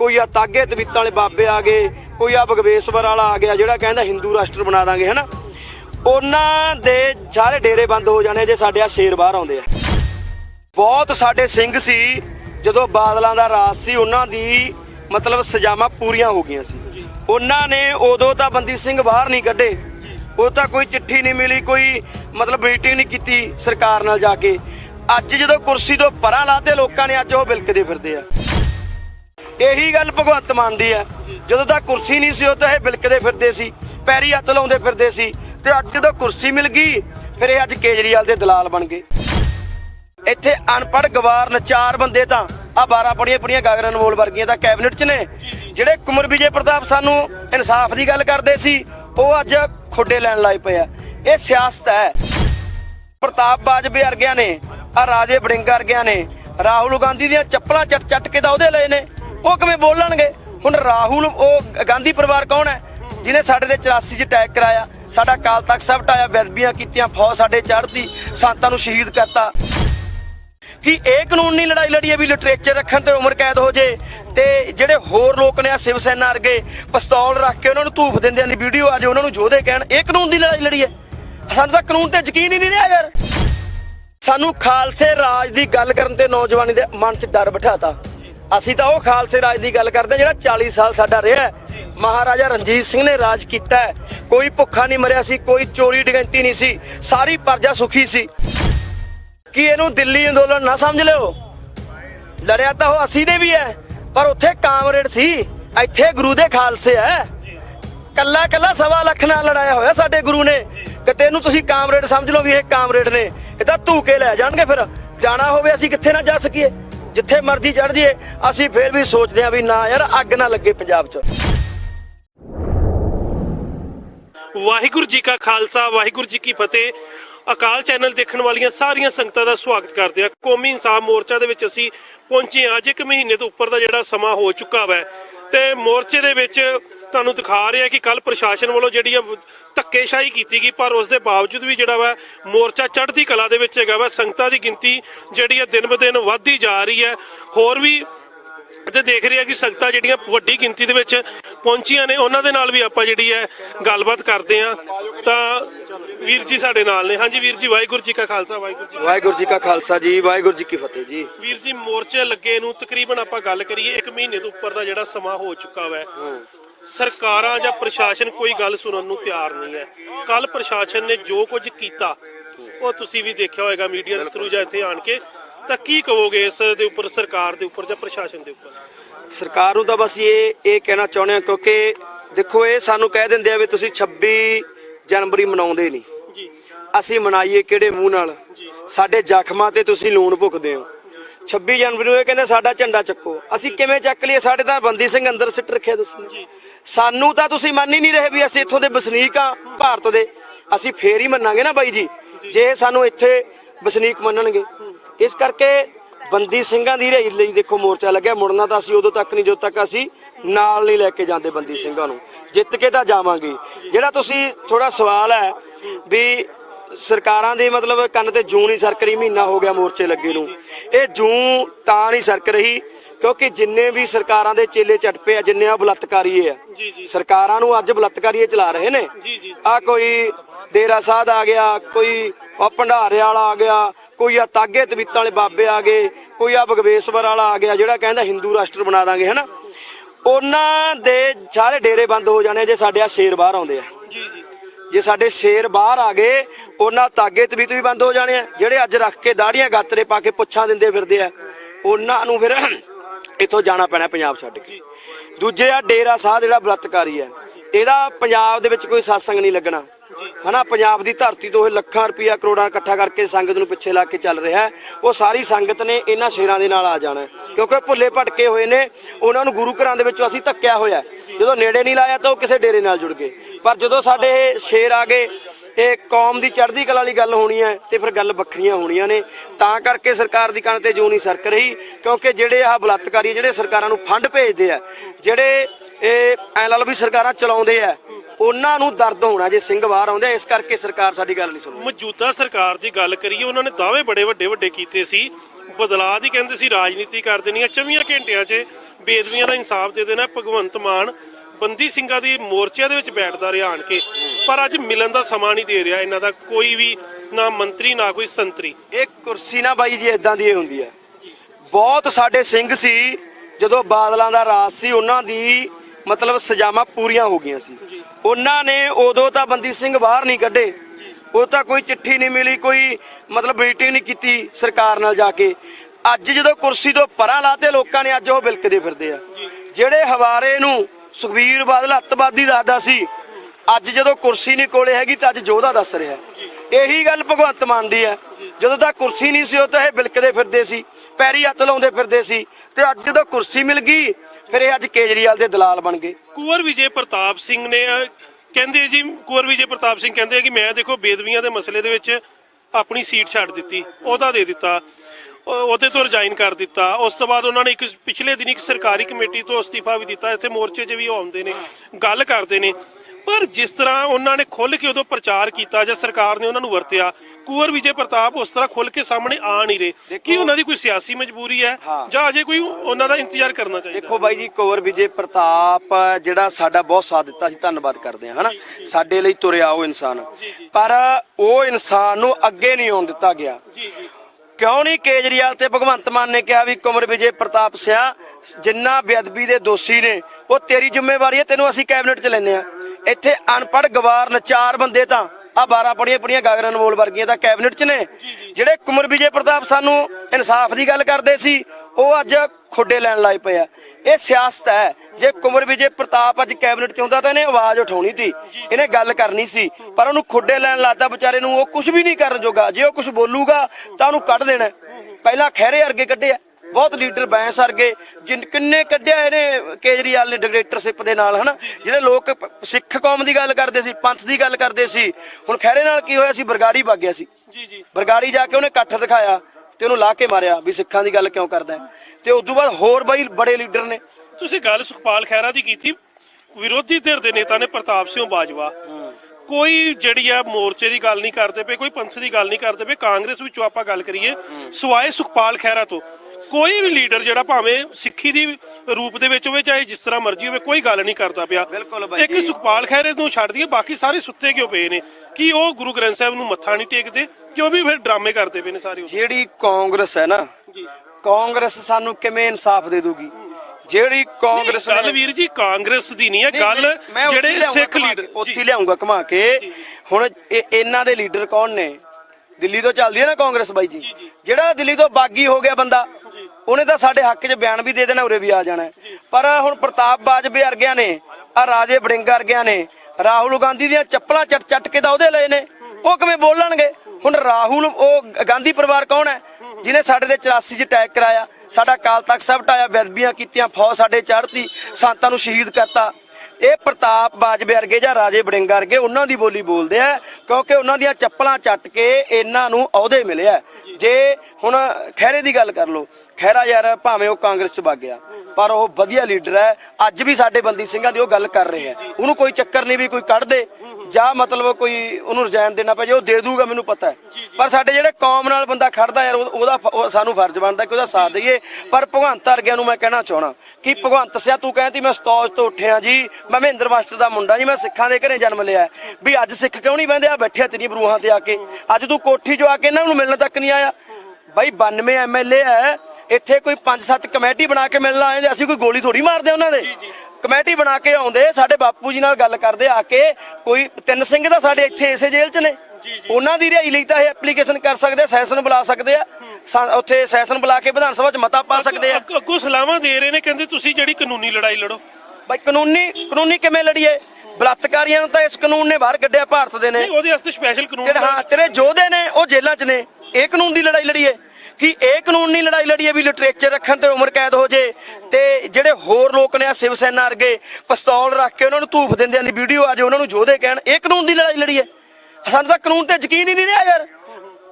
ਕੋਈ ਆ ਤਾਗੇ ਤਵੀਤਾਂ ਵਾਲੇ ਬਾਬੇ ਆ ਗਏ ਕੋਈ ਆ ਬਗਵੇਸ਼ਵਰ ਵਾਲਾ ਆ ਗਿਆ ਜਿਹੜਾ ਕਹਿੰਦਾ ਹਿੰਦੂ ਰਾਸ਼ਟਰ ਬਣਾ ਦਾਂਗੇ ਹਨਾ? ਉਹਨਾਂ ਦੇ ਸਾਰੇ ਡੇਰੇ ਬੰਦ ਹੋ ਜਾਣੇ ਜੇ ਸਾਡੇ ਆ ਸ਼ੇਰ ਬਾਹਰ ਆਉਂਦੇ ਆ। ਬਹੁਤ ਸਾਡੇ ਸਿੰਘ ਸੀ ਜਦੋਂ ਬਾਦਲਾਂ ਦਾ ਰਾਜ ਸੀ ਉਹਨਾਂ ਦੀ ਮਤਲਬ ਸਜ਼ਾਵਾਂ ਪੂਰੀਆਂ ਹੋ ਗਈਆਂ ਸੀ। ਉਹਨਾਂ ਨੇ ਉਦੋਂ ਤਾਂ ਬੰਦੀ ਸਿੰਘ ਬਾਹਰ ਨਹੀਂ ਕੱਢੇ। ਉਹ ਤਾਂ ਕੋਈ ਚਿੱਠੀ ਨਹੀਂ ਮਿਲੀ ਕੋਈ ਮਤਲਬ ਮੀਟਿੰਗ ਨਹੀਂ ਕੀਤੀ ਸਰਕਾਰ ਨਾਲ ਜਾ ਕੇ। ਅੱਜ ਜਦੋਂ ਕੁਰਸੀ ਤੋਂ ਪਰਾਂ ਲਾਤੇ ਲੋਕਾਂ ਨੇ ਅੱਜ ਉਹ ਬਿਲਕਦੇ ਫਿਰਦੇ ਆ। ਇਹੀ ਗੱਲ ਭਗਵੰਤ ਮਾਨ ਦੀ ਹੈ। ਜਦੋਂ ਤੱਕ ਕੁਰਸੀ ਨਹੀਂ ਸੀ, ਉਹ ਤਾਂ ਇਹ ਬਿਲਕਦੇ ਫਿਰਦੇ ਸੀ, ਪੈਰੀ ਹੱਥ ਲਾਉਂਦੇ ਫਿਰਦੇ ਸੀ ਤੇ ਅੱਜ ਜਦੋਂ ਕੁਰਸੀ ਮਿਲ ਗਈ, ਫਿਰ ਇਹ ਅੱਜ ਕੇਜਰੀਵਾਲ ਦੇ ਦਲਾਲ ਬਣ ਗਏ। ਇੱਥੇ ਅਨਪੜ੍ਹ, ਗਵਾਰ, ਨਚਾਰ ਬੰਦੇ ਤਾਂ ਆ 12 ਪੜੀਆਂ ਪੜੀਆਂ ਗਾਗਰ ਅਨਮੋਲ ਵਰਗੀਆਂ ਤਾਂ ਕੈਬਨਿਟ 'ਚ ਨੇ। ਜਿਹੜੇ ਕੁਮਰ ਵਿਜੇ ਪ੍ਰਤਾਪ ਸਾਨੂੰ ਇਨਸਾਫ ਦੀ ਗੱਲ ਕਰਦੇ ਸੀ, ਉਹ ਅੱਜ ਖੁੱਡੇ ਲੈਣ ਲੱਗ ਪਏ ਆ। ਇਹ ਸਿਆਸਤ ਹੈ। ਪ੍ਰਤਾਪ ਬਾਜਵੇ ਵਰਗਿਆਂ ਨੇ ਆ ਰਾਜੇ ਵੜਿੰਗ ਵਰਗਿਆਂ ਨੇ, ਰਾਹੁਲ ਗਾਂਧੀ ਦੀਆਂ ਚੱਪਲਾਂ ਚੱਟ ਚੱਟ ਕੇ ਤਾਂ ਉਹਦੇ ਲਏ ਨੇ। ਉਹ ਕਿਵੇਂ ਬੋਲਣਗੇ ਹੁਣ ਰਾਹੁਲ, ਉਹ ਗਾਂਧੀ ਪਰਿਵਾਰ ਕੌਣ ਹੈ? ਜਿਹਨੇ ਸਾਡੇ ਦੇ 84 ਚ ਅਟੈਕ ਕਰਾਇਆ, ਸਾਡਾ ਕਾਲ ਤੱਕ ਸਭ ਟਾਇਆ ਬੇਦਬੀਆਂ ਕੀਤੀਆਂ, ਫੌਜ ਸਾਡੇ ਚੜ੍ਹਦੀ, ਸੰਤਾਂ ਨੂੰ ਸ਼ਹੀਦ ਕਰਤਾ। ਕਿ ਇਹ ਕਾਨੂੰਨੀ ਲੜਾਈ ਲੜੀਏ ਵੀ ਲਿਟਰੇਚਰ ਰੱਖਣ ਤੇ ਉਮਰ ਕੈਦ ਹੋ ਜੇ? ਤੇ ਜਿਹੜੇ ਹੋਰ ਲੋਕ ਨੇ ਆ ਸ਼ਿਵ ਸੈਨਾ ਵਰਗੇ, ਪਿਸਤੌਲ ਰੱਖ ਕੇ ਉਹਨਾਂ ਨੂੰ ਧੂਫ ਦਿੰਦਿਆਂ ਦੀ ਵੀਡੀਓ ਆ ਜੇ, ਉਹਨਾਂ ਨੂੰ ਜੋਧੇ ਕਹਿਣ, ਇਹ ਕਾਨੂੰਨ ਦੀ ਲੜਾਈ ਲੜੀਏ ਸਾਨੂੰ ਤਾਂ ਕਾਨੂੰਨ ਤੇ ਯਕੀਨ ਹੀ ਨਹੀਂ ਰਿਹਾ ਯਾਰ। ਸਾਨੂੰ ਖਾਲਸੇ ਰਾਜ ਦੀ ਗੱਲ ਕਰਨ ਤੇ ਨੌਜਵਾਨੀ ਦੇ ਮਨ 'ਚ ਡਰ ਬਿਠਾਤਾ। ਅਸੀਂ ਤਾਂ ਉਹ ਖਾਲਸੇ ਰਾਜ ਦੀ ਗੱਲ ਕਰਦੇ ਜਿਹੜਾ 40 ਸਾਲ ਸਾਡਾ ਰਿਹਾ। ਮਹਾਰਾਜਾ ਰਣਜੀਤ ਸਿੰਘ ਨੇ ਰਾਜ ਕੀਤਾ। ਕੋਈ ਭੁੱਖਾ ਨਹੀਂ ਮਰਿਆ ਸੀ ਕੋਈ ਚੋਰੀ ਡਕੈਤੀ ਨਹੀਂ ਸੀ ਸਾਰੀ ਪ੍ਰਜਾ ਸੁਖੀ ਸੀ। ਕੀ ਇਹਨੂੰ ਦਿੱਲੀ ਅੰਦੋਲਨ ਨਾ ਸਮਝ ਲਿਓ? ਲੜਿਆ ਤਾਂ ਉਹ ਅਸੀਂ ਨੇ ਵੀ ਹੈ ਪਰ ਉੱਥੇ ਕਾਮਰੇਡ ਸੀ ਇੱਥੇ ਗੁਰੂ ਦੇ ਖਾਲਸੇ ਹੈ। ਕੱਲਾ ਕੱਲਾ ਸਵਾ ਲੱਖ ਨਾਲ ਲੜਾਇਆ ਹੋਇਆ ਸਾਡੇ ਗੁਰੂ ਨੇ। ਕਿਤੇ ਇਹਨੂੰ ਤੁਸੀਂ ਕਾਮਰੇਡ ਸਮਝ ਲਓ ਵੀ ਇਹ ਕਾਮਰੇਡ ਨੇ ਇਹ ਤਾਂ ਧੂਕੇ ਲੈ ਜਾਣਗੇ ਫਿਰ। ਜਾਣਾ ਹੋਵੇ ਅਸੀਂ ਕਿੱਥੇ ਨਾ ਜਾ ਸਕੀਏ। ਜਿੱਥੇ ਮਰਜ਼ੀ ਚੜ ਜਾਈਏ, ਅਸੀਂ ਫੇਰ ਵੀ ਸੋਚਦੇ ਹਾਂ ਵੀ ਨਾ ਯਾਰ, ਅੱਗ ਨਾ ਲੱਗੇ ਪੰਜਾਬ 'ਚ। ਵਾਹਿਗੁਰੂ ਜੀ ਕਾ ਖਾਲਸਾ, ਵਾਹਿਗੁਰੂ ਜੀ ਕੀ ਫਤਿਹ। ਅਕਾਲ ਚੈਨਲ ਦੇਖਣ ਵਾਲੀਆਂ ਸਾਰੀਆਂ ਸੰਗਤਾਂ ਦਾ ਸਵਾਗਤ ਕਰਦੇ ਆ ਕੌਮੀ ਇਨਸਾਫ ਮੋਰਚਾ ਦੇ ਵਿੱਚ ਅਸੀਂ ਪਹੁੰਚੇ ਹਾਂ। ਅੱਜ ਇੱਕ ਮਹੀਨੇ ਤੋਂ ਉੱਪਰ ਦਾ ਜਿਹੜਾ ਸਮਾਂ ਹੋ ਚੁੱਕਾ ਵੈ ਤੇ ਮੋਰਚੇ ਦੇ ਵਿੱਚ ਤੁਹਾਨੂੰ ਦਿਖਾ ਰਿਹਾ ਕਿ ਕੱਲ ਪ੍ਰਸ਼ਾਸਨ ਵੱਲੋਂ ਜਿਹੜੀ ਆ ਧੱਕੇਸ਼ਾਹੀ ਕੀਤੀ ਗਈ, ਪਰ ਉਸ ਦੇ ਬਾਵਜੂਦ ਵੀ ਜਿਹੜਾ ਵਾ ਮੋਰਚਾ ਚੜ੍ਹਦੀ ਕਲਾ ਦੇ ਵਿੱਚ ਹੈਗਾ ਵਾ, ਸੰਗਤਾਂ ਦੀ ਗਿਣਤੀ ਜਿਹੜੀ ਆ ਦਿਨ ਬ ਦਿਨ ਵੱਧਦੀ ਜਾ ਰਹੀ ਹੈ। ਹੋਰ ਵੀ ਤੇ ਦੇਖ ਰਹੇ ਆ ਕਿ ਸੰਗਤਾਂ ਜਿਹੜੀਆਂ ਵੱਡੀ ਗਿਣਤੀ ਦੇ ਵਿੱਚ ਪਹੁੰਚੀਆਂ ਨੇ ਉਹਨਾਂ ਦੇ ਨਾਲ ਵੀ ਆਪਾਂ ਜਿਹੜੀ ਹੈ ਗੱਲਬਾਤ ਕਰਦੇ ਆ ਤਾਂ ਵੀਰ ਜੀ ਸਾਡੇ ਨਾਲ ਨੇ। ਹਾਂਜੀ ਵੀਰ ਜੀ ਵਾਹਿਗੁਰੂ ਜੀ ਕਾ ਖਾਲਸਾ ਵਾਹਿਗੁਰੂ ਜੀ ਵਾਹਿਗੁਰੂ ਜੀ ਕਾ ਖਾਲਸਾ ਜੀ ਵਾਹਿਗੁਰੂ ਜੀ ਕੀ ਫਤਿਹ ਜੀ। ਵੀਰ ਜੀ ਮੋਰਚੇ ਲੱਗੇ ਨੂੰ ਤਕਰੀਬਨ ਆਪਾਂ ਗੱਲ ਕਰੀਏ ਇੱਕ ਮਹੀਨੇ ਤੋਂ ਉੱਪਰ ਦਾ ਜਿਹੜਾ ਸਮਾਂ ਹੋ ਚੁੱਕਾ ਵੈ। ਸਰਕਾਰਾਂ ਜਾਂ ਪ੍ਰਸ਼ਾਸਨ ਕੋਈ ਗੱਲ ਸੁਣਨ ਨੂੰ ਤਿਆਰ ਨਹੀਂ ਹੈ। ਕੱਲ ਪ੍ਰਸ਼ਾਸਨ ਨੇ ਜੋ ਕੁਝ ਕੀਤਾ ਉਹ ਤੁਸੀਂ ਵੀ ਦੇਖਿਆ ਹੋਵੇਗਾ ਮੀਡੀਆ ਦੇ ਥਰੂ ਜਾਂ ਇੱਥੇ ਆਣ ਕੇ। ਤਾਂ ਕੀ ਕਹੋਗੇ ਇਸ ਦੇ ਉੱਪਰ ਸਰਕਾਰ ਦੇ ਉੱਪਰ ਜਾਂ ਪ੍ਰਸ਼ਾਸਨ ਦੇ ਉੱਪਰ? ਸਰਕਾਰ ਨੂੰ ਤਾਂ ਬਸ ਇਹ ਇਹ ਕਹਿਣਾ ਚਾਹੁੰਦੇ ਹਾਂ ਕਿਉਂਕਿ ਦੇਖੋ ਇਹ ਸਾਨੂੰ ਕਹਿ ਦਿੰਦੇ ਆ ਵੀ ਤੁਸੀਂ 26 ਜਨਵਰੀ ਮਨਾਉਂਦੇ ਨਹੀਂ। ਜੀ। ਅਸੀਂ ਮਨਾਈਏ ਕਿਹੜੇ ਮੂੰਹ ਨਾਲ? ਸਾਡੇ ਜ਼ਖਮਾਂ ਤੇ ਤੁਸੀਂ ਲੂਣ ਭੁੱਕਦੇ ਹੋ। 26 ਜਨਵਰੀ ਨੂੰ ਇਹ ਕਹਿੰਦੇ ਸਾਡਾ ਝੰਡਾ ਚੱਕੋ। ਅਸੀਂ ਕਿਵੇਂ ਚੱਕ ਲਈਏ? ਸਾਡੇ ਤਾਂ ਬੰਦੀ ਸਿੰਘ ਅੰਦਰ ਸਿੱਟ ਰੱਖਿਆ ਤੁਸੀਂ। ਸਾਨੂੰ ਤਾਂ ਤੁਸੀਂ ਮੰਨ ਹੀ ਨਹੀਂ ਰਹੇ ਵੀ ਅਸੀਂ ਇੱਥੋਂ ਦੇ ਵਸਨੀਕ ਆ ਭਾਰਤ ਦੇ। ਅਸੀਂ ਫੇਰ ਹੀ ਮੰਨਾਂਗੇ ਨਾ ਬਾਈ ਜੀ। ਜੇ ਸਾਨੂੰ ਇੱਥੇ ਵਸਨੀਕ ਮੰਨਣਗੇ। ਇਸ ਕਰਕੇ ਬੰਦੀ ਸਿੰਘਾਂ ਦੀ ਰਹੀ ਲਈ ਦੇਖੋ ਮੋਰਚਾ ਲੱਗਿਆ ਮੁੜਨਾ ਤਾਂ ਅਸੀਂ ਉਦੋਂ ਤੱਕ ਨਹੀਂ ਜਦੋਂ ਤੱਕ ਅਸੀਂ ਨਾਲ ਨਹੀਂ ਲੈ ਕੇ ਜਾਂਦੇ ਬੰਦੀ ਸਿੰਘਾਂ ਨੂੰ। ਜਿੱਤ ਕੇ ਤਾਂ ਜਾਵਾਂਗੇ। ਜਿਹੜਾ ਤੁਸੀਂ ਥੋੜਾ ਸਵਾਲ ਹੈ ਵੀ ਸਰਕਾਰਾਂ ਦੇ ਮਤਲਬ ਕੰਨ ਤੇ ਜੂੰ ਨਹੀਂ ਸਰਕ ਰਹੀ ਮਹੀਨਾ ਹੋ ਗਿਆ ਮੋਰਚੇ ਲੱਗੇ ਨੂੰ। ਇਹ ਜੂੰ ਤਾਂ ਨਹੀਂ ਸਰਕ ਰਹੀ ਕਿਉਂਕਿ ਜਿੰਨੇ ਵੀ ਸਰਕਾਰਾਂ ਦੇ ਚੇਲੇ ਚਟਪੇ ਆ ਜਿੰਨੇ ਆ ਬਲਤਕਾਰੀਏ ਆ। ਸਰਕਾਰਾਂ ਨੂੰ ਅੱਜ ਬਲਤਕਾਰੀਏ ਚਲਾ ਰਹੇ ਨੇ। ਆ ਕੋਈ ਡੇਰਾ ਸਾਧ ਆ ਗਿਆ ਕੋਈ ਆ ਭੰਡਾਰੇ ਵਾਲਾ ਆ ਗਿਆ ਕੋਈ ਆ ਤਾਗੇ ਤਵੀਤਾਂ ਵਾਲੇ ਬਾਬੇ ਆ ਗਏ ਕੋਈ ਆ ਬਗਵੇਸ਼ਵਰ ਵਾਲਾ ਆ ਗਿਆ ਜਿਹੜਾ ਕਹਿੰਦਾ ਹਿੰਦੂ ਰਾਸ਼ਟਰ ਬਣਾ ਦਾਂਗੇ ਹਨਾ? ਉਹਨਾਂ ਦੇ ਸਾਰੇ ਡੇਰੇ ਬੰਦ ਹੋ ਜਾਣੇ ਜੇ ਸਾਡੇ ਆ ਸ਼ੇਰ ਬਾਹਰ ਆਉਂਦੇ ਆ। ਜੀ ਜੀ। ਜੇ ਸਾਡੇ ਸ਼ੇਰ ਬਾਹਰ ਆ ਗਏ ਉਹਨਾਂ ਤਾਗੇ ਤਵੀਤ ਵੀ ਬੰਦ ਹੋ ਜਾਣੇ ਆ। ਜਿਹੜੇ ਅੱਜ ਰੱਖ ਕੇ ਦਾੜੀਆਂ ਗਾਤਰੇ ਪਾ ਕੇ ਪੁੱਛਾਂ ਦਿੰਦੇ ਫਿਰਦੇ ਆ ਉਹਨਾਂ ਨੂੰ ਫਿਰ ਇੱਥੋਂ ਜਾਣਾ ਪੈਣਾ ਪੰਜਾਬ ਛੱਡ ਕੇ। ਦੂਜੇ ਆ ਡੇਰਾ ਸਾਹ ਜਿਹੜਾ ਬਲਤਕਾਰੀ ਹੈ ਇਹਦਾ ਪੰਜਾਬ ਦੇ ਵਿੱਚ ਕੋਈ satsang ਨਹੀਂ ਲੱਗਣਾ। ਹਨਾ, ਪੰਜਾਬ ਦੀ ਧਰਤੀ ਤੋਂ ਇਹ ਲੱਖਾਂ ਰੁਪਇਆ ਕਰੋੜਾਂ ਇਕੱਠਾ ਕਰਕੇ ਸੰਗਤ ਨੂੰ ਪਿੱਛੇ ਲਾ ਕੇ ਚੱਲ ਰਿਹਾ ਉਹ ਸਾਰੀ ਸੰਗਤ ਨੇ ਇਹਨਾਂ ਸ਼ੇਰਾਂ ਦੇ ਨਾਲ ਆ ਜਾਣਾ ਕਿਉਂਕਿ ਉਹ ਭੁੱਲੇ ਭਟਕੇ ਹੋਏ ਨੇ, ਉਹਨਾਂ ਨੂੰ ਗੁਰੂ ਘਰਾਂ ਦੇ ਵਿੱਚੋਂ ਅਸੀਂ ਧੱਕਿਆ ਹੋਇਆ ਜਦੋਂ ਨੇੜੇ ਨਹੀਂ ਲਾਇਆ ਤਾਂ ਉਹ ਕਿਸੇ ਡੇਰੇ ਨਾਲ ਜੁੜ ਗਏ। ਪਰ ਜਦੋਂ ਸਾਡੇ ਇਹ ਸ਼ੇਰ ਆ ਗਏ, ਇਹ ਕੌਮ ਦੀ ਚੜ੍ਹਦੀ ਕਲਾ ਵਾਲੀ ਗੱਲ ਹੋਣੀ ਹੈ ਤੇ ਫਿਰ ਗੱਲ ਵੱਖਰੀਆਂ ਹੋਣੀਆਂ ਨੇ। ਤਾਂ ਕਰਕੇ ਸਰਕਾਰ ਦੀ ਕੰਨ ਤੇ ਜੋ ਨਹੀਂ ਸਰਕ ਰਹੀ, ਕਿਉਂਕਿ ਜਿਹੜੇ ਆਹ ਬਲਾਤਕਾਰੀ ਜਿਹੜੇ ਸਰਕਾਰਾਂ ਨੂੰ ਫੰਡ ਭੇਜਦੇ ਆ, ਜਿਹੜੇ ਇਹ ਐ ਲਾ ਲਓ ਵੀ ਸਰਕਾਰਾਂ ਚਲਾਉਂਦੇ ਆ ਉਹਨਾਂ ਨੂੰ ਦਰਦ ਹੋਣਾ ਜੇ ਸਿੰਘ ਬਾਹਰ ਆਉਂਦੇ ਇਸ ਕਰਕੇ ਸਰਕਾਰ ਸਾਡੀ ਗੱਲ ਨਹੀਂ ਸੁਣਦੀ। ਮੌਜੂਦਾ ਸਰਕਾਰ ਦੀ ਗੱਲ ਕਰੀਏ ਉਹਨਾਂ ਨੇ ਦਾਅਵੇ ਬੜੇ ਵੱਡੇ ਵੱਡੇ ਕੀਤੇ ਸੀ। ਬਦਲਾਅ ਦੀ ਕਹਿੰਦੇ ਸੀ ਰਾਜਨੀਤੀ ਕਰ ਦੇਣੀ ਆ। 24 ਘੰਟਿਆਂ 'ਚ ਬੇਦਵੀਆਂ ਦਾ ਇਨਸਾਫ ਦੇ ਦੇਣਾ। ਭਗਵੰਤ ਮਾਨ ਬੰਦੀ ਸਿੰਘਾਂ ਦੀ ਮੋਰਚਿਆਂ ਦੇ ਵਿੱਚ ਬੈਠਦਾ ਰਿਹਾ ਆਣ ਕੇ। ਪਰ ਅੱਜ ਮਿਲਣ ਦਾ ਸਮਾਂ ਨਹੀਂ ਦੇ ਰਿਹਾ। ਇਹਨਾਂ ਦਾ ਕੋਈ ਵੀ ਨਾ ਮੰਤਰੀ ਨਾ ਕੋਈ ਸੰਤਰੀ। ਇਹ ਕੁਰਸੀ ਨਾ ਬਾਈ ਜੀ ਇਦਾਂ ਦੀ ਇਹ ਹੁੰਦੀ ਹੈ। ਬਹੁਤ ਸਾਡੇ ਸਿੰਘ ਸੀ ਜਦੋਂ ਬਾਦਲਾਂ ਦਾ ਰਾਜ ਸੀ ਉਹਨਾਂ ਦੀ ਮਤਲਬ ਸਜ਼ਾਵਾਂ ਪੂਰੀਆਂ ਹੋ ਗਈਆਂ ਸੀ। ਉਹਨਾਂ ਨੇ ਉਦੋਂ ਤਾਂ ਬੰਦੀ ਸਿੰਘ ਬਾਹਰ ਨਹੀਂ ਕੱਢੇ। ਉਹ ਤਾਂ ਕੋਈ ਚਿੱਠੀ ਨਹੀਂ ਮਿਲੀ ਕੋਈ ਮਤਲਬ ਮੀਟਿੰਗ ਨਹੀਂ ਕੀਤੀ ਸਰਕਾਰ ਨਾਲ ਜਾ ਕੇ। ਅੱਜ ਜਦੋਂ ਕੁਰਸੀ ਤੋਂ ਪਰਾਂ ਲਾਤੇ ਲੋਕਾਂ ਨੇ ਅੱਜ ਉਹ ਬਿਲਕਦੇ ਫਿਰਦੇ ਆ। ਜਿਹੜੇ ਹਵਾਰੇ ਨੂੰ ਸੁਖਬੀਰ ਬਾਦਲ ਅੱਤਵਾਦੀ ਦੱਸਦਾ ਸੀ ਅੱਜ ਜਦੋਂ ਕੁਰਸੀ ਨਹੀਂ ਕੋਲੇ ਹੈਗੀ ਤਾਂ ਅੱਜ ਜੋਧਾ ਦੱਸ ਰਿਹਾ। ਇਹੀ ਗੱਲ ਭਗਵੰਤ ਮਾਨ ਦੀ ਹੈ ਜਦੋਂ ਤੱਕ ਕੁਰਸੀ ਨਹੀਂ ਸੀ ਉਹ ਤਾਂ ਇਹ ਬਿਲਕਦੇ ਫਿਰਦੇ ਸੀ ਪੈਰੀ ਹੱਥ ਲਾਉਂਦੇ ਫਿਰਦੇ ਸੀ। ਤੇ ਅੱਜ ਜਦੋਂ ਕੁਰਸੀ ਮਿਲ ਗਈ ਫਿਰ ਇਹ ਅੱਜ ਕੇਜਰੀਵਾਲ ਦੇ ਦਲਾਲ ਬਣ ਗਏ। ਕੁੰਵਰ ਵਿਜੇ ਪ੍ਰਤਾਪ ਸਿੰਘ ਨੇ ਅਹ, ਕਹਿੰਦੇ ਜੀ ਕੁੰਵਰ ਵਿਜੇ ਪ੍ਰਤਾਪ ਸਿੰਘ ਕਹਿੰਦੇ ਆ ਕਿ ਮੈਂ ਦੇਖੋ ਬੇਦਵੀਆਂ ਦੇ ਮਸਲੇ ਦੇ ਵਿੱਚ ਆਪਣੀ ਸੀਟ ਛੱਡ ਦਿੱਤੀ ਉਹਦਾ ਦੇ ਦਿੱਤਾ। ਉਹਦੇ ਤੋਂ ਰਿਜ਼ਾਈਨ ਕਰ ਦਿੱਤਾ। ਉਸ ਤੋਂ ਬਾਅਦ ਉਹਨਾਂ ਨੇ ਇੱਕ ਪਿਛਲੇ ਦਿਨ ਇੱਕ ਸਰਕਾਰੀ ਕਮੇਟੀ ਤੋਂ ਅਸਤੀਫਾ ਵੀ ਦਿੱਤਾ। ਇੱਥੇ ਮੋਰਚੇ 'ਚ ਵੀ ਉਹ ਆਉਂਦੇ ਨੇ ਗੱਲ ਕਰਦੇ ਨੇ। ਪਰ ਜਿਸ ਤਰ੍ਹਾਂ ਉਹਨਾਂ ਨੇ ਖੁੱਲ ਕੇ ਉਦੋਂ ਪ੍ਰਚਾਰ ਕੀਤਾ ਜਾਂ ਸਰਕਾਰ ਨੇ ਉਹਨਾਂ ਨੂੰ ਵਰਤਿਆ ਕੁੰਵਰ ਵਿਜੇ ਪ੍ਰਤਾਪ ਉਸ ਤਰ੍ਹਾਂ ਖੁੱਲ ਕੇ ਸਾਹਮਣੇ ਆ ਨਹੀਂ ਰਹੇ। ਕੀ ਉਹਨਾਂ ਦੀ ਕੋਈ ਸਿਆਸੀ ਮਜਬੂਰੀ ਹੈ। ਜਾਂ ਅਜੇ ਕੋਈ ਉਹਨਾਂ ਦਾ ਇੰਤਜ਼ਾਰ ਕਰਨਾ ਚਾਹੀਦਾ? ਦੇਖੋ ਬਾਈ ਜੀ ਕੋਰ ਵਿਜੇ ਪ੍ਰਤਾਪ ਜਿਹੜਾ ਸਾਡਾ ਬਹੁਤ ਸਾਥ ਦਿੱਤਾ ਸੀ ਧੰਨਵਾਦ ਕਰਦੇ ਹਾਂ ਹਨਾ? ਸਾਡੇ ਲਈ ਤੁਰਿਆ ਉਹ ਇਨਸਾਨ। ਪਰ ਉਹ ਇਨਸਾਨ ਨੂੰ ਅੱਗੇ ਨਹੀਂ ਆਉਣ ਦਿੱਤਾ ਗਿਆ। ਜੀ ਜੀ। ਕਿਉਂ ਨਹੀਂ ਕੇਜਰੀਵਾਲ ਤੇ ਭਗਵੰਤ ਮਾਨ ਨੇ ਕਿਹਾ ਵੀ ਕੁਮਰ ਵਿਜੇ ਪ੍ਰਤਾਪ ਸਿਆ ਜਿੰਨਾ ਬੇਅਦਬੀ ਦੇ ਦੋਸ਼ੀ ਨੇ ਉਹ ਤੇਰੀ ਜ਼ਿੰਮੇਵਾਰੀ ਹੈ ਤੈਨੂੰ ਅਸੀਂ ਕੈਬਨਿਟ 'ਚ ਲੈਨੇ ਆ ਇੱਥੇ ਅਨਪੜ੍ਹ ਗਵਾਰਨ ਚਾਰ ਬੰਦੇ ਤਾਂ ਆ 12 ਪੜੀਆਂ ਪੜੀਆਂ ਗਾਗਰ ਅਨਮੋਲ ਵਰਗੀਆਂ ਤਾਂ ਕੈਬਨਿਟ 'ਚ ਨੇ। ਜਿਹੜੇ ਕੁਮਰ ਵਿਜੇ ਪ੍ਰਤਾਪ ਸਾਨੂੰ ਇਨਸਾਫ ਦੀ ਗੱਲ ਕਰਦੇ ਸੀ ਉਹ ਅੱਜ ਖੁੱਡੇ ਲੈਣ ਲਾਏ ਪਏ ਆ। ਇਹ ਸਿਆਸਤ ਹੈ। ਜੇ ਕੁਮਰ ਵਿਜੇ ਪ੍ਰਤਾਪ ਅੱਜ ਕੈਬਨਿਟ 'ਚ ਹੁੰਦਾ ਤਾਂ ਇਹਨੇ ਆਵਾਜ਼ ਉਠਾਉਣੀ ਸੀ। ਇਹਨੇ ਗੱਲ ਕਰਨੀ ਸੀ। ਪਰ ਉਹਨੂੰ ਖੁੱਡੇ ਲੈਣ ਲਾਤਾ ਵਿਚਾਰੇ ਨੂੰ ਉਹ ਕੁਝ ਵੀ ਨਹੀਂ ਕਰਨ ਜੋਗਾ। ਜੇ ਉਹ ਕੁਝ ਬੋਲੂਗਾ ਤਾਂ ਉਹਨੂੰ ਕੱਢ ਦੇਣਾ। ਪਹਿਲਾਂ ਖਹਿਰੇ ਵਰਗੇ ਕੱਢਿਆ। ਬਹੁਤ ਲੀਡਰ ਬੈਂਸ ਵਰਗੇ ਜਿਨ ਕਿੰਨੇ ਕੱਢਿਆ ਇਹਨੇ ਕੇਜਰੀਵਾਲ ਨੇ ਡਿਕਟੇਟਰਸ਼ਿਪ ਦੇ ਨਾਲ ਹਨਾ? ਜਿਹੜੇ ਲੋਕ ਸਿੱਖ ਕੌਮ ਦੀ ਗੱਲ ਕਰਦੇ ਸੀ ਪੰਥ ਦੀ ਗੱਲ ਕਰਦੇ ਸੀ। ਹੁਣ ਖਹਿਰੇ ਨਾਲ ਕੀ ਹੋਇਆ ਸੀ? ਬਰਗਾੜੀ ਵਗ ਗਿਆ ਸੀ। ਜੀ ਜੀ। ਬਰਗਾੜੀ ਜਾ ਕੇ ਉਹਨੇ ਇਕੱਠ ਦਿਖਾਇਆ। ਤੇ ਉਹਨੂੰ ਲਾ ਕੇ ਮਾਰਿਆ ਵੀ ਸਿੱਖਾਂ ਦੀ ਗੱਲ ਕਿਉਂ ਕਰਦਾ ਹੈ? ਤੇ ਉਸ ਤੋਂ ਬਾਅਦ ਹੋਰ ਬਾਈ ਬੜੇ ਲੀਡਰ ਨੇ। ਤੁਸੀਂ ਗੱਲ ਸੁਖਪਾਲ ਖਹਿਰਾ ਦੀ ਕੀਤੀ। ਵਿਰੋਧੀ ਧਿਰ ਦੇ ਨੇਤਾ ਨੇ ਪ੍ਰਤਾਪ ਸਿੰਘ ਬਾਜਵਾ। ਕੋਈ ਜਿਹੜੀ ਆ ਮੋਰਚੇ ਦੀ ਗੱਲ ਨਹੀਂ ਕਰਦੇ ਪਏ ਕੋਈ ਪੰਥ ਦੀ ਗੱਲ ਨਹੀਂ ਕਰਦੇ ਪਏ। ਕਾਂਗਰਸ ਵਿੱਚੋਂ ਆਪਾਂ ਗੱਲ ਕਰੀਏ। ਸਿਵਾਏ ਸੁਖਪਾਲ ਖਹਿਰਾ ਤੋਂ। ਕੋਈ ਵੀ ਲੀਡਰ ਜਿਹੜਾ ਭਾਵੇਂ ਸਿੱਖੀ ਦੀ ਰੂਪ ਦੇ ਵਿੱਚ ਹੋਵੇ ਚਾਹੇ ਜਿਸ ਤਰ੍ਹਾਂ ਮਰਜ਼ੀ ਹੋਵੇ ਕੋਈ ਗੱਲ ਨਹੀਂ ਕਰਦਾ ਪਿਆ। ਇੱਕ। ਸੁਖਪਾਲ ਖਹਿਰੇ ਨੂੰ ਛੱਡ ਦਈਏ ਬਾਕੀ ਸਾਰੇ ਸੁੱਤੇ ਕਿਉਂ ਪਏ ਨੇ? ਕਿ ਉਹ ਗੁਰੂ ਗ੍ਰੰਥ ਸਾਹਿਬ ਨੂੰ ਮੱਥਾ ਨਹੀਂ ਟੇਕਦੇ? ਕਿ ਉਹ ਵੀ ਫਿਰ ਡਰਾਮੇ ਕਰਦੇ ਪਏ ਨੇ ਸਾਰੇ? ਜਿਹੜੀ ਕਾਂਗਰਸ ਹੈ ਨਾ ਜੀ। ਕਾਂਗਰਸ ਸਾਨੂੰ ਕਿਵੇਂ ਇਨਸਾਫ ਦੇ ਦੂਗੀ? ਜਿਹੜੀ ਕਾਂਗਰਸ ਗੱਲ ਵੀਰ ਜੀ ਕਾਂਗਰਸ ਦੀ ਨਹੀਂ ਹੈ ਗੱਲ ਜਿਹੜੇ ਸਿੱਖ ਲੀਡਰ ਉੱਥੇ ਲਿਆਉਂਗਾ ਘਮਾ ਕੇ। ਹੁਣ ਇਹ- ਇਹਨਾਂ ਦੇ ਲੀਡਰ ਕੌਣ ਨੇ? ਦਿੱਲੀ ਤੋਂ ਚੱਲਦੀ ਹੈ ਨਾ ਕਾਂਗਰਸ ਬਾਈ ਜੀ। ਜਿਹੜਾ ਦਿੱਲੀ ਤੋਂ ਬਾਗੀ ਹੋ ਗਿਆ ਬੰਦਾ ਉਹਨੇ ਤਾਂ ਸਾਡੇ ਹੱਕ 'ਚ ਬਿਆਨ ਵੀ ਦੇ ਦੇਣਾ ਉਰੇ ਵੀ ਆ ਜਾਣਾ। ਪਰ ਹੁਣ ਪ੍ਰਤਾਪ ਬਾਜਵੇ ਵਰਗਿਆਂ ਨੇ ਆ ਰਾਜੇ ਬੜਿੰਗਾ ਵਰਗਿਆਂ ਨੇ ਰਾਹੁਲ ਗਾਂਧੀ ਦੀਆਂ ਚੱਪਲਾਂ ਚੱਟ ਚੱਟ ਕੇ ਤਾਂ ਉਹਦੇ ਲਏ ਨੇ। ਉਹ ਕਿਵੇਂ ਬੋਲਣਗੇ? ਹੁਣ ਰਾਹੁਲ ਉਹ ਗਾਂਧੀ ਪਰਿਵਾਰ ਕੌਣ ਹੈ? ਜਿਹਨੇ ਸਾਡੇ ਦੇ 84 ਚ ਅਟੈਕ ਕਰਾਇਆ ਸਾਡਾ ਕਾਲ ਤਖਤ ਸਾਹਿਬ ਢਾਇਆ ਬੇਅਦਬੀਆਂ ਕੀਤੀਆਂ ਫੌਜ ਸਾਡੇ ਚੜ੍ਹਤੀ ਸੰਤਾਂ ਨੂੰ ਸ਼ਹੀਦ ਕਰਤਾ। ਇਹ ਪ੍ਰਤਾਪ ਬਾਜਵੇ ਵਰਗੇ ਜਾਂ ਰਾਜੇ ਬੜਿੰਗਾ ਵਰਗੇ ਉਹਨਾਂ ਦੀ ਬੋਲੀ ਬੋਲਦੇ ਆ ਕਿਉਂਕਿ ਉਹਨਾਂ ਦੀਆਂ ਚੱਪਲਾਂ ਚੱਟ ਕੇ ਇਹਨਾਂ ਨੂੰ ਅਹੁਦੇ ਮਿਲਿਆ ਜੇ ਹੁਣ ਖਹਿਰੇ ਦੀ ਗੱਲ ਕਰ ਲਓ ਖਹਿਰਾ ਯਾਰ, ਭਾਵੇਂ ਉਹ ਕਾਂਗਰਸ ਚ ਵਗ ਗਿਆ, ਪਰ ਉਹ ਵਧੀਆ ਲੀਡਰ ਹੈ। ਅੱਜ ਵੀ ਸਾਡੇ ਬੰਦੀ ਸਿੰਘਾਂ ਦੀ ਉਹ ਗੱਲ ਕਰ ਰਹੇ ਆ ਉਹਨੂੰ ਕੋਈ ਚੱਕਰ ਨਹੀਂ ਵੀ ਕੋਈ ਕੱਢ ਦੇ, ਜਾਂ ਮਤਲਬ ਕੋਈ ਉਹਨੂੰ ਰਜਾਇਨ ਦੇਣਾ ਪੈ ਜੇ, ਉਹ ਦੇ ਦੂਗਾ, ਮੈਨੂੰ ਪਤਾ ਪਰ ਸਾਡੇ ਜਿਹੜੇ ਕੌਮ ਨਾਲ ਬੰਦਾ ਖੜਦਾ ਯਾਰ ਉਹਦਾ ਸਾਨੂੰ ਫਰਜ਼ ਬਣਦਾ ਕਿ ਉਹਦਾ ਸਾਥ ਦਈਏ। ਪਰ ਭਗਵੰਤ ਵਰਗਿਆਂ ਨੂੰ ਮੈਂ ਕਹਿਣਾ ਚਾਹਣਾ ਕਿ ਭਗਵੰਤ ਸਿਆ, ਤੂੰ ਕਹਿੰਦੀ ਮੈਂ ਸਤੌਜ ਤੋਂ ਉੱਠਿਆ ਜੀ, ਮੈਂ ਮਹਿੰਦਰ ਮਾਸਟਰ ਦਾ ਮੁੰਡਾ ਜੀ, ਮੈਂ ਸਿੱਖਾਂ ਦੇ ਘਰੇ ਜਨਮ ਲਿਆ। ਵੀ ਅੱਜ ਸਿੱਖ ਕਿਉਂ ਨਹੀਂ ਬਹਿੰਦੇ? ਆ ਬੈਠਿਆ ਤੇਰੀਆਂ ਬਰੂਹਾਂ ਤੇ ਆ ਕੇ। ਅੱਜ ਤੂੰ ਕੋਠੀ 'ਚ ਆ ਕੇ ਇਹਨਾਂ ਨੂੰ ਮਿਲਣ ਤੱਕ ਨਹੀਂ ਆਇਆ। ਬਾਈ 92 ਐਮਐਲਏ ਹੈ ਇੱਥੇ ਕੋਈ 5-7 ਕਮੇਟੀ ਬਣਾ ਕੇ ਮਿਲਣ ਆਏ ਤੇ ਅਸੀਂ ਕੋਈ ਗੋਲੀ ਥੋੜੀ ਮਾਰਦੇ ਉਹਨਾਂ ਦੇ। ਕਮੇਟੀ ਬਣਾ ਕੇ ਆਉਂਦੇ ਸਾਡੇ ਬਾਪੂ ਜੀ ਨਾਲ ਗੱਲ ਕਰਦੇ ਆ ਕੇ ਕੋਈ ਤਿੰਨ ਸਿੰਘ ਦਾ ਸਾਡੇ ਇੱਥੇ ਇਸੇ ਜੇਲ੍ਹ 'ਚ ਨੇ। ਉਹਨਾਂ ਦੀ ਰਿਹਾਈ ਲਈ ਤਾਂ ਇਹ ਐਪਲੀਕੇਸ਼ਨ ਕਰ ਸਕਦੇ ਆ ਸੈਸ਼ਨ ਬੁਲਾ ਸਕਦੇ ਆ। ਉੱਥੇ ਸੈਸ਼ਨ ਬੁਲਾ ਕੇ ਵਿਧਾਨ ਸਭਾ 'ਚ ਮਤਾ ਪਾ ਸਕਦੇ ਆ। ਅੱਗੋਂ- ਸਲਾਹਾਂ ਦੇ ਰਹੇ ਨੇ ਕਹਿੰਦੇ ਤੁਸੀਂ ਜਿਹੜੀ ਕਾਨੂੰਨੀ ਲੜਾਈ ਲੜੋ। ਬਾਈ ਕਾਨੂੰਨੀ ਕਾਨੂੰਨੀ ਕਿਵੇਂ ਲੜੀਏ? ਬਲਾਤਕਾਰੀਆਂ ਨੂੰ ਤਾਂ ਇਸ ਕਾਨੂੰਨ ਨੇ ਬਾਹਰ ਕੱਢਿਆ ਭਾਰਤ ਦੇ ਨੇ। ਨਹੀਂ ਉਹਦੇ ਵਾਸਤੇ ਸਪੈਸ਼ਲ ਕਾਨੂੰਨ ਹਾਂ ਤੇਰੇ ਯੋਧੇ ਨੇ ਉਹ ਜੇਲ੍ਹਾਂ 'ਚ ਨੇ। ਇਹ ਕਾਨੂੰਨ ਦੀ ਲੜਾਈ ਲੜੀਏ। ਕਿ ਇਹ ਕਾਨੂੰਨ ਨਹੀਂ ਲੜਾਈ ਹੈ ਵੀ ਲਿਟਰੇਚਰ ਰੱਖਣ ਤੇ ਉਮਰ ਕੈਦ ਹੋ ਜੇ ਤੇ ਜਿਹੜੇ ਹੋਰ ਲੋਕ ਨੇ ਆ ਸ਼ਿਵ ਸੈਨਾ ਵਰਗੇ ਪਿਸਤੌਲ ਰੱਖ ਕੇ ਉਹਨਾਂ ਨੂੰ ਧੂਫ ਦਿੰਦਿਆਂ ਦੀ ਵੀਡੀਓ ਆ ਜੇ ਉਹਨਾਂ ਨੂੰ ਜੋਧੇ ਕਹਿਣ, ਇਹ ਕਾਨੂੰਨ ਦੀ ਲੜਾਈ ਲੜੀ ਹੈ। ਸਾਨੂੰ ਤਾਂ ਕਾਨੂੰਨ ਤੇ ਯਕੀਨ ਹੀ ਨਹੀਂ ਰਿਹਾ ਯਾਰ।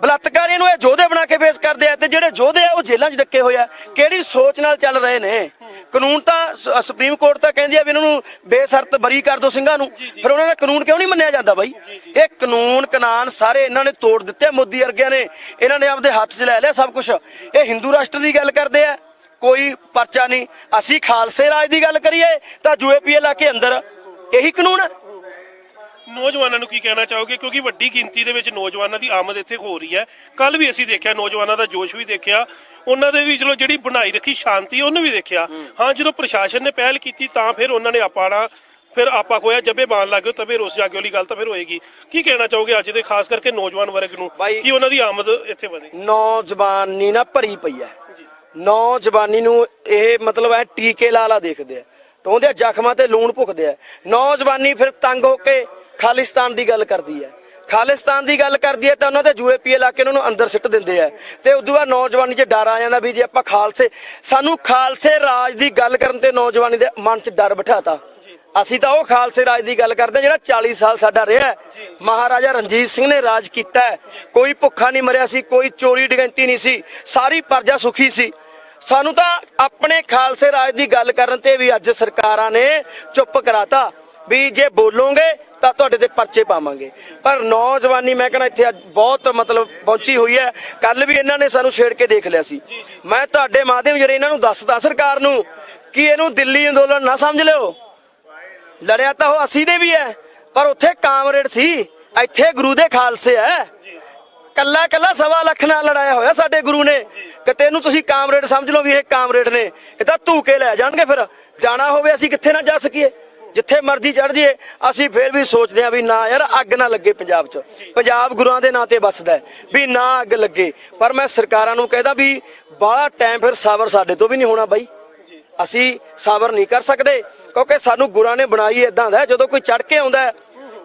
ਬਲਾਤਕਾਰੀਆਂ ਨੂੰ ਇਹ ਯੋਧੇ ਬਣਾ ਕੇ ਫੇਸ ਕਰਦੇ ਆ ਤੇ ਜਿਹੜੇ ਯੋਧੇ ਆ ਉਹ ਜੇਲ੍ਹਾਂ 'ਚ ਡੱਕੇ ਹੋਏ ਆ। ਕਿਹੜੀ ਸੋਚ ਨਾਲ ਚੱਲ ਰਹੇ ਨੇ? ਕਾਨੂੰਨ ਤਾਂ ਸੁਪਰੀਮ ਕੋਰਟ ਤਾਂ ਕਹਿੰਦੀ ਆ ਵੀ ਇਹਨਾਂ ਨੂੰ ਬੇਸ਼ਰਤ ਬਰੀ ਕਰ ਦਿਓ ਸਿੰਘਾਂ ਨੂੰ। ਫਿਰ ਉਹਨਾਂ ਦਾ ਕਾਨੂੰਨ ਕਿਉਂ ਨਹੀਂ ਮੰਨਿਆ ਜਾਂਦਾ ਬਾਈ? ਇਹ ਕਾਨੂੰਨ ਕਨਾਨ ਸਾਰੇ ਇਹਨਾਂ ਨੇ ਤੋੜ ਦਿੱਤੇ ਮੋਦੀ ਵਰਗਿਆਂ ਨੇ। ਇਹਨਾਂ ਨੇ ਆਪਦੇ ਹੱਥ 'ਚ ਲੈ ਲਿਆ ਸਭ ਕੁਝ ਇਹ ਹਿੰਦੂ ਰਾਸ਼ਟਰ ਦੀ ਗੱਲ ਕਰਦੇ ਆ। ਕੋਈ ਪਰਚਾ ਨਹੀਂ। ਅਸੀਂ ਖਾਲਸੇ ਰਾਜ ਦੀ ਗੱਲ ਕਰੀਏ ਤਾਂ ਯੂਏਪੀਏ ਲਾ ਕੇ ਅੰਦਰ। ਇਹੀ ਕਾਨੂੰਨ ਹੈ ਨੌਜਵਾਨਾਂ ਨੂੰ ਕੀ ਕਹਿਣਾ ਚਾਹੋਗੇ? ਕਿਉਂਕਿ ਵੱਡੀ ਗਿਣਤੀ ਦੇ ਵਿੱਚ ਨੌਜਵਾਨਾਂ ਦੀ ਆਮਦ ਇੱਥੇ ਹੋ ਰਹੀ ਹੈ। ਕੱਲ ਵੀ ਅਸੀਂ ਦੇਖਿਆ ਨੌਜਵਾਨਾਂ ਦਾ ਜੋਸ਼ ਵੀ ਦੇਖਿਆ। ਉਹਨਾਂ ਦੇ ਵੀ ਚਲੋ ਜਿਹੜੀ ਬਣਾਈ ਰੱਖੀ ਸ਼ਾਂਤੀ ਉਹਨੂੰ ਵੀ ਦੇਖਿਆ। ਹਾਂ ਜਦੋਂ ਪ੍ਰਸ਼ਾਸਨ ਨੇ ਪਹਿਲ ਕੀਤੀ ਤਾਂ ਫਿਰ ਉਹਨਾਂ ਨੇ ਆਪਾਣਾ ਫਿਰ ਆਪਾ ਖੋਇਆ ਜੱਬੇ ਬਾਣ ਲੱਗੇ ਤਬੇ ਰੁੱਸ ਜਾਗੇ ਵਾਲੀ ਗੱਲ ਤਾਂ ਫਿਰ ਹੋਏਗੀ। ਕੀ ਕਹਿਣਾ ਚਾਹੋਗੇ ਅੱਜ ਦੇ ਖਾਸ ਕਰਕੇ ਨੌਜਵਾਨ ਵਰਗ ਨੂੰ? ਕਿ ਉਹਨਾਂ ਦੀ ਆਮਦ ਇੱਥੇ ਵਧੇ ਨੌਜਵਾਨੀ ਨਾ ਭਰੀ ਪਈ ਹੈ। ਨੌਜਵਾਨੀ ਨੂੰ ਇਹ ਮਤਲਬ ਹੈ ਟੀਕੇ ਲਾ ਲਾ ਦੇਖਦੇ ਆ। ਟੋਂਦੇ ਜ਼ਖਮਾਂ ਤੇ ਲੂਣ ਭੁੱਕਦੇ ਆ। ਨੌਜਵਾਨੀ ਫਿਰ ਤੰਗ ਹੋ ਕੇ ਖਾਲਿਸਤਾਨ ਦੀ ਗੱਲ ਕਰਦੀ ਹੈ। ਖਾਲਿਸਤਾਨ ਦੀ ਗੱਲ ਕਰਦੀ ਹੈ ਤਾਂ ਉਹਨਾਂ ਦੇ ਯੂਏਪੀਏ ਲਾ ਕੇ ਉਹਨਾਂ ਨੂੰ ਅੰਦਰ ਸਿੱਟ ਦਿੰਦੇ ਆ। ਤੇ ਉਦੋਂ ਬਾਅਦ ਨੌਜਵਾਨੀ 'ਚ ਡਰ ਆ ਜਾਂਦਾ ਵੀ ਜੇ ਆਪਾਂ ਖਾਲਸੇ ਸਾਨੂੰ ਖਾਲਸੇ ਰਾਜ ਦੀ ਗੱਲ ਕਰਨ ਤੇ ਨੌਜਵਾਨੀ ਦੇ ਮਨ 'ਚ ਡਰ ਬਿਠਾਤਾ। ਅਸੀਂ ਤਾਂ ਉਹ ਖਾਲਸੇ ਰਾਜ ਦੀ ਗੱਲ ਕਰਦੇ ਜਿਹੜਾ 40 ਸਾਲ ਸਾਡਾ ਰਿਹਾ। ਮਹਾਰਾਜਾ ਰਣਜੀਤ ਸਿੰਘ ਨੇ ਰਾਜ ਕੀਤਾ। ਕੋਈ ਭੁੱਖਾ ਨਹੀਂ ਮਰਿਆ ਸੀ ਕੋਈ ਚੋਰੀ ਡਕੈਤੀ ਨਹੀਂ ਸੀ ਸਾਰੀ ਪ੍ਰਜਾ ਸੁਖੀ ਸੀ। ਸਾਨੂੰ ਤਾਂ ਆਪਣੇ ਖਾਲਸੇ ਰਾਜ ਦੀ ਗੱਲ ਕਰਨ ਤੇ ਵੀ ਅੱਜ ਸਰਕਾਰਾਂ ਨੇ ਚੁੱਪ ਕਰਾਤਾ। ਵੀ ਜੇ ਬੋਲੋਗੇ ਤਾਂ ਤੁਹਾਡੇ ਤੇ ਪਰਚੇ ਪਾਵਾਂਗੇ। ਪਰ ਨੌਜਵਾਨੀ ਮੈਂ ਕਹਿੰਦਾ ਇੱਥੇ ਅੱਜ ਬਹੁਤ ਮਤਲਬ ਪਹੁੰਚੀ ਹੋਈ ਹੈ। ਕੱਲ ਵੀ ਇਹਨਾਂ ਨੇ ਸਾਨੂੰ ਛੇੜ ਕੇ ਦੇਖ ਲਿਆ ਸੀ। ਮੈਂ ਤੁਹਾਡੇ ਮਾਧਿਅਮ ਜਰੇ ਇਹਨਾਂ ਨੂੰ ਦੱਸਦਾ ਸਰਕਾਰ ਨੂੰ ਕਿ ਇਹਨੂੰ ਦਿੱਲੀ ਅੰਦੋਲਨ ਨਾ ਸਮਝ ਲਿਓ। ਲੜਿਆ ਤਾਂ ਉਹ ਅਸੀਂ ਦੇ ਵੀ ਹੈ, ਪਰ ਉੱਥੇ ਕਾਮਰੇਡ ਸੀ। ਇੱਥੇ ਗੁਰੂ ਦੇ ਖਾਲਸੇ ਹੈ। ਕੱਲਾ ਕੱਲਾ ਸਵਾ ਲੱਖ ਨਾਲ ਲੜਾਇਆ ਹੋਇਆ ਸਾਡੇ ਗੁਰੂ ਨੇ। ਕਿਤੇ ਇਹਨੂੰ ਤੁਸੀਂ ਕਾਮਰੇਡ ਸਮਝ ਲਓ ਵੀ ਇਹ ਕਾਮਰੇਡ ਨੇ। ਇਹ ਤਾਂ ਧੂਕੇ ਲੈ ਜਾਣਗੇ ਫਿਰ। ਜਾਣਾ ਹੋਵੇ ਅਸੀਂ ਕਿੱਥੇ ਨਾ ਜਾ ਸਕੀਏ। ਜਿੱਥੇ ਮਰਜ਼ੀ ਚੜ ਜੀਏ ਅਸੀਂ ਫੇਰ ਵੀ ਸੋਚਦੇ ਆ ਵੀ ਨਾ ਯਾਰ ਅੱਗ ਨਾ ਲੱਗੇ ਪੰਜਾਬ 'ਚ। ਪੰਜਾਬ ਗੁਰੂਆਂ ਦੇ ਨਾਂ ਤੇ ਵੱਸਦਾ ਵੀ ਨਾ ਅੱਗ ਲੱਗੇ। ਪਰ ਮੈਂ ਸਰਕਾਰਾਂ ਨੂੰ ਕਹਿੰਦਾ ਵੀ ਬਾਹਲਾ ਟਾਈਮ ਫਿਰ ਸਬਰ ਸਾਡੇ ਤੋਂ ਵੀ ਨਹੀਂ ਹੋਣਾ ਬਾਈ। ਅਸੀਂ ਸਬਰ ਨਹੀਂ ਕਰ ਸਕਦੇ, ਕਿਉਂਕਿ ਸਾਨੂੰ ਗੁਰਾਂ ਨੇ ਬਣਾਈ ਇਦਾਂ ਦਾ ਜਦੋਂ ਕੋਈ ਚੜ ਕੇ ਆਉਂਦਾ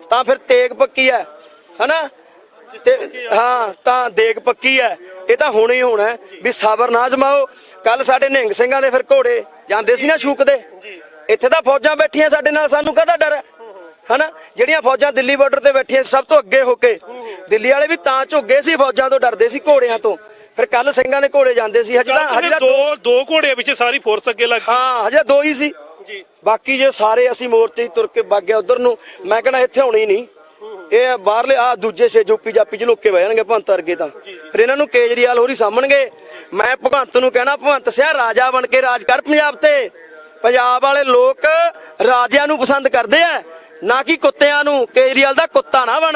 ਤਾਂ ਫਿਰ ਤੇਗ ਪੱਕੀ ਹੈ, ਹਨਾ? ਤੇ ਹਾਂ, ਤਾਂ ਦੇਗ ਪੱਕੀ ਹੈ। ਇਹ ਤਾਂ ਹੋਣਾ ਹੀ ਹੋਣਾ ਵੀ ਸਬਰ ਨਾ ਜਮਾਓ। ਕੱਲ ਸਾਡੇ ਨਿਹੰਗ ਸਿੰਘਾਂ ਦੇ ਫਿਰ ਘੋੜੇ ਜਾਂਦੇ ਸੀ ਨਾ ਛੂਕਦੇ। ਇੱਥੇ ਤਾਂ ਫੌਜਾਂ ਬੈਠੀਆਂ ਸਾਡੇ ਨਾਲ ਸਾਨੂੰ ਕਾਹਦਾ ਡਰ? ਹੈ ਹਨਾ? ਜਿਹੜੀਆਂ ਫੌਜਾਂ ਦਿੱਲੀ ਬਾਰਡਰ ਤੇ ਬੈਠੀਆਂ ਸਭ ਤੋਂ ਅੱਗੇ ਹੋ ਕੇ। ਦਿੱਲੀ ਵਾਲੇ ਵੀ ਤਾਂ ਝੁੱਗੇ ਸੀ ਫੌਜਾਂ ਤੋਂ ਡਰਦੇ ਸੀ ਘੋੜਿਆਂ ਤੋਂ। ਫਿਰ ਕੱਲ ਸਿੰਘਾਂ ਦੇ ਘੋੜੇ ਜਾਂਦੇ ਸੀ ਹਜੇ ਤਾਂ ਹਜੇ ਤਾਂ ਦੋ ਦੋ ਘੋੜਿਆਂ ਵਿੱਚ ਸਾਰੀ ਫੋਰਸ ਅੱਗੇ ਲੱਗ ਗਈ। ਹਾਂ ਹਜੇ ਦੋ ਹੀ ਸੀ। ਜੀ। ਬਾਕੀ ਜੇ ਸਾਰੇ ਅਸੀਂ ਮੋਰਚੇ ਤੁਰ ਕੇ ਵਗ ਗਏ ਉਧਰ ਨੂੰ ਮੈਂ ਕਹਿੰਦਾ ਇੱਥੇ ਹੋਣੀ ਨਹੀਂ। ਇਹ ਬਾਹਰਲੇ ਆ ਦੂਜੇ ਸੇ ਜੋਪੀ ਜਾਪੀ ਚ ਲੁੱਕੇ ਬਹਿ ਜਾਣਗੇ ਭਗਵੰਤ ਵਰਗੇ ਤਾਂ। ਫਿਰ ਇਹਨਾਂ ਨੂੰ ਕੇਜਰੀਵਾਲ ਹੋਰੀ ਸਾਹਮਣਗੇ ਮੈਂ ਭਗਵੰਤ ਨੂੰ ਕਹਿਣਾ ਭਗਵੰਤ ਸਿਆ ਰਾਜਾ ਬਣ ਕੇ ਰਾਜ ਕਰ ਪੰਜਾਬ ਤੇ। ਪੰਜਾਬ ਵਾਲੇ ਲੋਕ ਰਾਜਿਆਂ ਨੂੰ ਪਸੰਦ ਕਰਦੇ ਆ, ਨਾ ਕਿ ਕੁੱਤਿਆਂ ਨੂੰ, ਕੇਜਰੀਵਾਲ ਦਾ ਕੁੱਤਾ ਨਾ ਬਣ।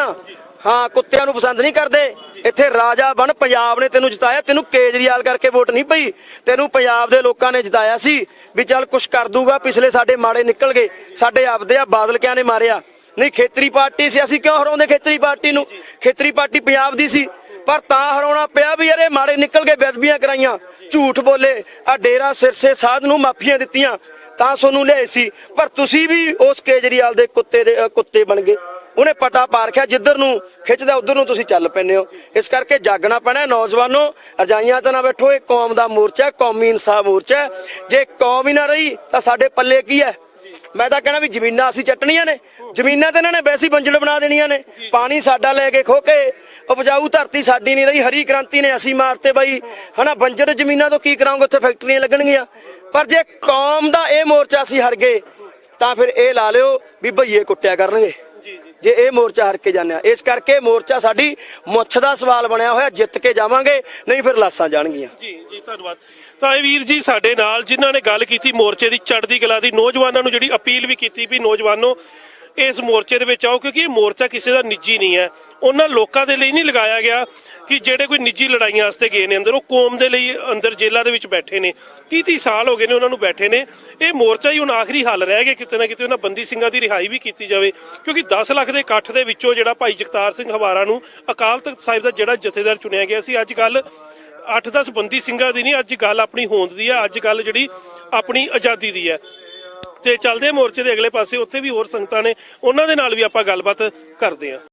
ਹਾਂ, ਕੁੱਤਿਆਂ ਨੂੰ ਪਸੰਦ ਨਹੀਂ ਕਰਦੇ। ਇੱਥੇ ਰਾਜਾ ਬਣ, ਪੰਜਾਬ ਨੇ ਤੈਨੂੰ ਜਿਤਾਇਆ। ਤੈਨੂੰ ਕੇਜਰੀਵਾਲ ਕਰਕੇ ਵੋਟ ਨਹੀਂ ਪਈ। ਤੈਨੂੰ ਪੰਜਾਬ ਦੇ ਲੋਕਾਂ ਨੇ ਜਿਤਾਇਆ ਸੀ ਵੀ ਚੱਲ ਕੁਛ ਕਰ ਦੂਗਾ। ਪਿਛਲੇ ਸਾਡੇ ਮਾੜੇ ਨਿਕਲ ਗਏ। ਸਾਡੇ ਆਪਦੇ ਆ ਬਾਦਲ ਕਿਆਂ ਨੇ ਮਾਰਿਆ। ਨਹੀਂ, ਖੇਤਰੀ ਪਾਰਟੀ ਸੀ। ਅਸੀਂ ਕਿਉਂ ਹਰਾਉਂਦੇ ਖੇਤਰੀ ਪਾਰਟੀ ਨੂੰ? ਖੇਤਰੀ ਪਾਰਟੀ ਪੰਜਾਬ ਦੀ ਸੀ। ਪਰ ਤਾਂ ਹਰਾਉਣਾ ਪਿਆ ਵੀ ਯਾਰ ਮਾੜੇ ਨਿਕਲ ਗਏ ਬੇਦਬੀਆਂ ਕਰਾਈਆਂ। ਝੂਠ ਬੋਲੇ। ਆ ਡੇਰਾ ਸਿਰਸੇ ਸਾਧ ਨੂੰ ਮਾਫੀਆਂ ਦਿੱਤੀਆਂ। ਤਾਂ ਤੁਹਾਨੂੰ ਲਿਆਏ ਸੀ। ਪਰ ਤੁਸੀਂ ਵੀ ਉਸ ਕੇਜਰੀਵਾਲ ਦੇ ਕੁੱਤੇ ਦੇ ਕੁੱਤੇ ਬਣ ਗਏ। ਉਹਨੇ ਪਟਾ ਪਾ ਰੱਖਿਆ ਜਿੱਧਰ ਨੂੰ ਖਿੱਚਦਾ, ਉਧਰ ਨੂੰ ਤੁਸੀਂ ਚੱਲ ਪੈਂਦੇ ਹੋ। ਇਸ ਕਰਕੇ ਜਾਗਣਾ ਪੈਣਾ ਹੈ ਨੌਜਵਾਨੋ। ਰਜਾਈਆਂ ਤੇ ਨਾ ਬੈਠੋ, ਇਹ ਕੌਮ ਦਾ ਮੋਰਚਾ ਕੌਮੀ ਇਨਸਾਫ ਮੋਰਚਾ ਜੇ ਕੌਮ ਹੀ ਨਾ ਰਹੀ, ਤਾਂ ਸਾਡੇ ਪੱਲੇ ਕੀ ਹੈ? ਮੈਂ ਤਾਂ ਕਹਿਣਾ ਵੀ ਜ਼ਮੀਨਾਂ ਅਸੀਂ ਚੱਟਣੀਆਂ ਨੇ। ਜ਼ਮੀਨਾਂ ਤੇ ਇਹਨਾਂ ਨੇ ਵੈਸੀ ਬੰਜੜ ਬਣਾ ਦੇਣੀਆਂ ਨੇ। ਪਾਣੀ ਸਾਡਾ ਲੈ ਕੇ ਖੋ ਕੇ ਉਪਜਾਊ ਧਰਤੀ ਸਾਡੀ ਨਹੀਂ ਰਹੀ, ਹਰੀ ਕ੍ਰਾਂਤੀ ਨੇ ਅਸੀਂ ਮਾਰਤੇ ਬਾਈ। ਹਨਾ, ਬੰਜੜ ਜ਼ਮੀਨਾਂ ਤੋਂ ਕੀ ਕਰਾਂਗੇ ਉੱਥੇ ਫੈਕਟਰੀਆਂ ਲੱਗਣਗੀਆਂ। ਪਰ ਜੇ ਕੌਮ ਦਾ ਇਹ ਮੋਰਚਾ ਅਸੀਂ ਹਰ ਗਏ ਤਾਂ ਫਿਰ ਇਹ ਲਾ ਲਿਓ ਵੀ ਭਈਏ ਕੁੱਟਿਆ ਕਰਨਗੇ। ਜੇ ਇਹ ਮੋਰਚਾ ਹਾਰ ਕੇ ਜਾਂਦੇ ਆ ਇਸ ਕਰਕੇ ਮੋਰਚਾ ਸਾਡੀ ਮੁੱਛ ਦਾ ਸਵਾਲ ਬਣਿਆ ਹੋਇਆ ਜਿੱਤ ਕੇ ਜਾਵਾਂਗੇ ਨਹੀਂ ਫਿਰ ਲਾਸਾਂ ਜਾਣਗੀਆਂ। ਜੀ ਜੀ ਧੰਨਵਾਦ। ਤਾਂ ਇਹ ਵੀਰ ਜੀ ਸਾਡੇ ਨਾਲ ਜਿਨ੍ਹਾਂ ਨੇ ਗੱਲ ਕੀਤੀ ਮੋਰਚੇ ਦੀ ਚੜ੍ਹਦੀ ਕਲਾ ਦੀ ਨੌਜਵਾਨਾਂ ਨੂੰ ਜਿਹੜੀ ਅਪੀਲ ਵੀ ਕੀਤੀ ਵੀ ਨੌਜਵਾਨੋ ਇਸ ਮੋਰਚੇ ਦੇ ਵਿੱਚ ਆਓ, ਕਿਉਂਕਿ ਇਹ ਮੋਰਚਾ ਕਿਸੇ ਦਾ ਨਿੱਜੀ ਨਹੀਂ ਹੈ। ਉਹਨਾਂ ਲੋਕਾਂ ਦੇ ਲਈ ਨਹੀਂ ਲਗਾਇਆ ਗਿਆ ਕਿ ਜਿਹੜੇ ਕੋਈ ਨਿੱਜੀ ਲੜਾਈਆਂ ਵਾਸਤੇ ਗਏ ਨੇ ਅੰਦਰ। ਉਹ ਕੌਮ ਦੇ ਲਈ ਅੰਦਰ ਜੇਲ੍ਹਾਂ ਦੇ ਵਿੱਚ ਬੈਠੇ ਨੇ। 30 30 ਸਾਲ ਹੋ ਗਏ ਨੇ ਉਹਨਾਂ ਨੂੰ ਬੈਠੇ ਨੇ। ਇਹ ਮੋਰਚਾ ਹੀ ਹੁਣ ਆਖਰੀ ਹੱਲ ਰਹਿ ਗਿਆ, ਕਿਤੇ ਨਾ ਕਿਤੇ ਉਹਨਾਂ ਬੰਦੀ ਸਿੰਘਾਂ ਦੀ ਰਿਹਾਈ ਵੀ ਕੀਤੀ ਜਾਵੇ। ਕਿਉਂਕਿ 10 ਲੱਖ ਦੇ ਇਕੱਠ ਦੇ ਵਿੱਚੋਂ ਜਿਹੜਾ ਭਾਈ ਜਗਤਾਰ ਸਿੰਘ ਹਵਾਰਾ ਨੂੰ ਅਕਾਲ ਤਖਤ ਸਾਹਿਬ ਦਾ ਜਿਹੜਾ ਜਥੇਦਾਰ ਚੁਣਿਆ ਗਿਆ ਸੀ, ਅੱਜ ਕੱਲ 8-10 ਬੰਦੀ ਸਿੰਘਾਂ ਦੀ ਨਹੀਂ, ਅੱਜ ਗੱਲ ਆਪਣੀ ਹੋਂਦ ਦੀ ਹੈ, ਅੱਜ ਕੱਲ ਜਿਹੜੀ ਆਪਣੀ ਆਜ਼ਾਦੀ ਦੀ ਹੈ। ਤੇ ਚੱਲਦੇ ਮੋਰਚੇ ਦੇ ਅਗਲੇ ਪਾਸੇ, ਉੱਥੇ ਵੀ ਹੋਰ ਸੰਗਤਾਂ ਨੇ, ਉਹਨਾਂ ਦੇ ਨਾਲ ਵੀ ਆਪਾਂ ਗੱਲਬਾਤ ਕਰਦੇ ਹਾਂ।